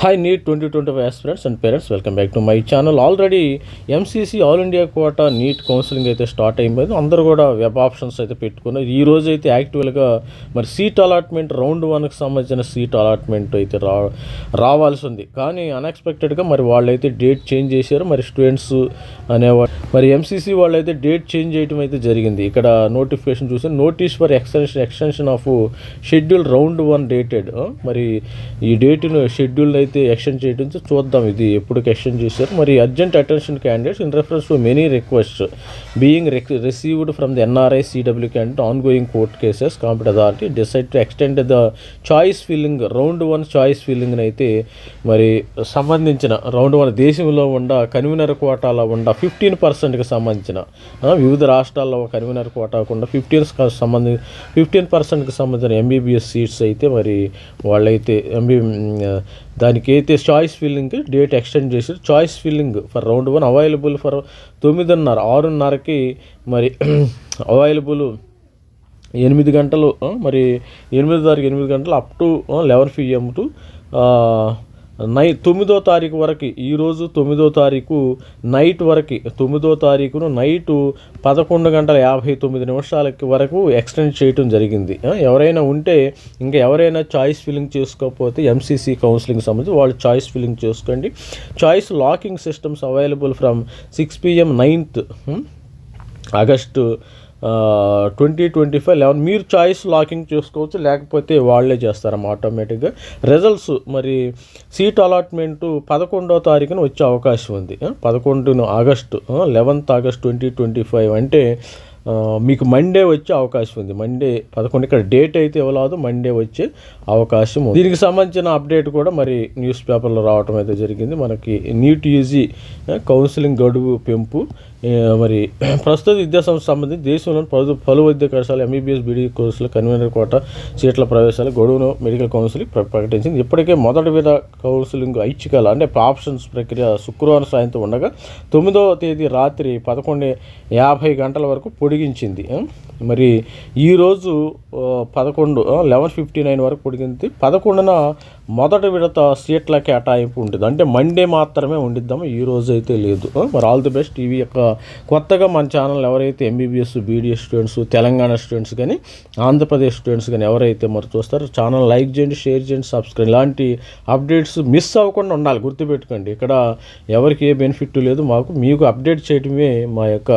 Hi NEET twenty twenty five aspirants and parents welcome back to my channel already MCC all India quota NEET counselling అయితే start అయిపోయింది. అందరూ కూడా web options అయితే పెట్టుకున్నారు. ఈ రోజు అయితే యాక్చువల్గా మరి సీట్ అలాట్మెంట్ రౌండ్ వన్కి సంబంధించిన సీట్ అలాట్మెంట్ అయితే రా రావాల్సి ఉంది. కానీ అన్ఎక్స్పెక్టెడ్గా మరి వాళ్ళైతే డేట్ చేంజ్ చేశారు. మరి స్టూడెంట్స్ అనేవాళ్ళు మరి ఎంసీసీ వాళ్ళు అయితే డేట్ చేంజ్ చేయడం అయితే జరిగింది. ఇక్కడ నోటిఫికేషన్ చూసి notice for extension extension of schedule round one dated మరి ఈ డేట్ను షెడ్యూల్ అయితే ఎక్స్టెండ్ చేయడం చూద్దాం ఇది ఎప్పటికి ఎక్స్టెండ్ చేశారు. మరి urgent attention candidates in reference to many request being received from the NRI CW candidate ongoing court cases competent authority decide to extend the choice filling round one choice ఫిల్లింగ్ని అయితే మరి సంబంధించిన round one దేశంలో ఉండ convener కోటాలో ఉండ fifteen పర్సెంట్కి సంబంధించిన వివిధ రాష్ట్రాల్లో కన్వీనర్ కోటాకుండా ఫిఫ్టీన్ సంబంధించిన ఫిఫ్టీన్ పర్సెంట్కి సంబంధించిన ఎంబీబీఎస్ సీట్స్ అయితే మరి వాళ్ళైతే ఎంబీ దానికి అయితే చాయిస్ ఫిల్లింగ్ డేట్ ఎక్స్టెండ్ చేశారు. Choice filling for round one available for తొమ్మిదిన్నర ఆరున్నరకి మరి అవైలబుల్ ఎనిమిది గంటలు మరి ఎనిమిది తారీఖు ఎనిమిది గంటలు up to eleven PM to నై తొమ్మిదో తారీఖు వరకు ఈరోజు తొమ్మిదో తారీఖు నైట్ వరకు తొమ్మిదో తారీఖును నైటు పదకొండు గంటల యాభై తొమ్మిది నిమిషాలకి వరకు ఎక్స్టెండ్ చేయటం జరిగింది. ఎవరైనా ఉంటే ఇంకా ఎవరైనా చాయిస్ ఫిల్లింగ్ చేసుకోకపోతే ఎంసీసీ కౌన్సిలింగ్ సంబంధించి వాళ్ళు చాయిస్ ఫిల్లింగ్ చేసుకోండి. Choice locking systems available from six PM ninth August twenty twenty five eleven మీరు చాయిస్ లాకింగ్ చేసుకోవచ్చు లేకపోతే వాళ్ళే చేస్తారమ్మా ఆటోమేటిక్గా రిజల్ట్స్ మరి సీట్ అలాట్మెంటు పదకొండో తారీఖున వచ్చే అవకాశం ఉంది. పదకొండున August eleventh August twenty twenty five అంటే మీకు మండే వచ్చే అవకాశం ఉంది. మండే పదకొండు ఇక్కడ డేట్ అయితే ఇవ్వలేదు మండే వచ్చే అవకాశం ఉంది. దీనికి సంబంధించిన అప్డేట్ కూడా మరి న్యూస్ పేపర్లో రావటం అయితే జరిగింది. మనకి నీట్ యూజీ కౌన్సిలింగ్ గడువు పెంపు మరి ప్రస్తుత విద్యా సంస్థ సంబంధించి దేశంలోని పలు పలు వైద్య కళాశాల ఎంబీబీఎస్ బీడీ కోర్సుల కన్వీనర్ కోట సీట్ల ప్రవేశాలు గొడవను మెడికల్ కౌన్సిలింగ్ ప్ర- ప్రకటించింది. ఇప్పటికే మొదటి విధ కౌన్సిలింగ్ ఐచ్ఛికాల అంటే ఆప్షన్స్ ప్రక్రియ శుక్రవారం సాయంత్రం ఉండగా తొమ్మిదవ తేదీ రాత్రి పదకొండు యాభై గంటల వరకు పొడిగించింది. మరి ఈరోజు పదకొండు లెవెన్ ఫిఫ్టీ నైన్ వరకు పొడిగింది. పదకొండున మొదటి విడత సీట్ల కేటాయింపు ఉంటుంది అంటే మండే మాత్రమే ఉండిద్దాము ఈ రోజు అయితే లేదు మరి ఆల్ ది బెస్ట్ ఇవి యొక్క కొత్తగా మన ఛానల్ ఎవరైతే MBBS BDS students Telangana students కానీ ఆంధ్రప్రదేశ్ స్టూడెంట్స్ కానీ ఎవరైతే మరి చూస్తారో ఛానల్ లైక్ చేయండి షేర్ చేయండి సబ్స్క్రైబ్ ఇలాంటి అప్డేట్స్ మిస్ అవ్వకుండా ఉండాలి. గుర్తుపెట్టుకోండి. ఇక్కడ ఎవరికి ఏ బెనిఫిట్ లేదు. మాకు మీకు అప్డేట్ చేయడమే మా యొక్క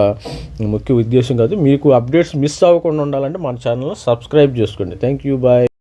ముఖ్య ఉద్దేశం కాదు. మీకు అప్డేట్స్ మిస్ మిస్ అవ్వకుండా ఉండాలంటే మన ఛానల్ సబ్స్క్రైబ్ చేసుకోండి. Thank you bye